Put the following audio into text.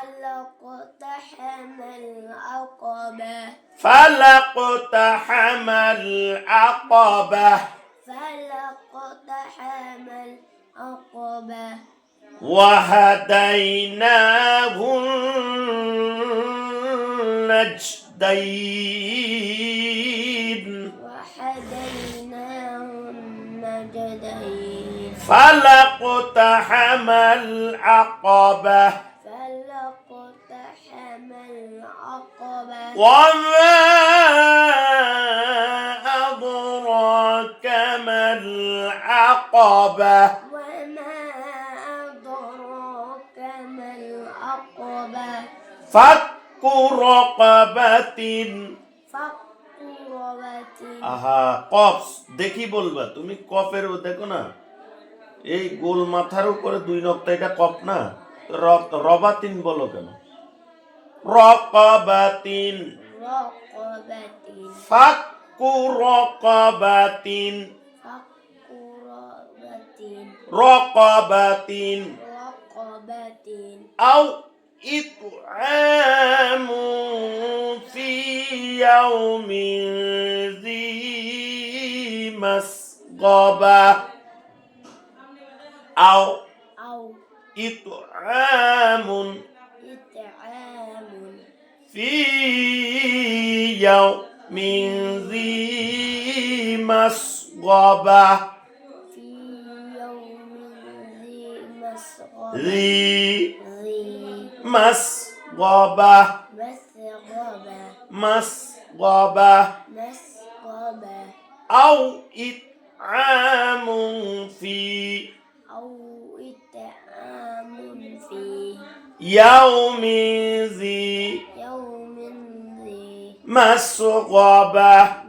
فلقتحم العقبة. فلقتحم العقبة. فلقتحم العقبة. وهديناه النجدين. وهديناه النجدين. فلقتحم العقبة. فلقتحم العقبة وما أدراك ما العقبة وما أدراك ما العقبة فك رقبة فك رقبة আহা কফ দেখি বলবা তুমি কফের ও দেখো না এই গোল মাথার উপরে দুই নক্তা এটা কফ না র- রবাতিন বলো কেন রকাবাতিন رقبة ফাক্কু রকাবাতিন فك رقبة রকাবাতিন رقبة أو إطعام في يوم ذي مسغبة أو أو إطعام إطعام في يوم ذي مسغبة في يوم ذي مسغبة ذي ذي مسغبة مسغبة مسغبة مسغبة أو إطعام في يوم ذي يوم ذي مسغبة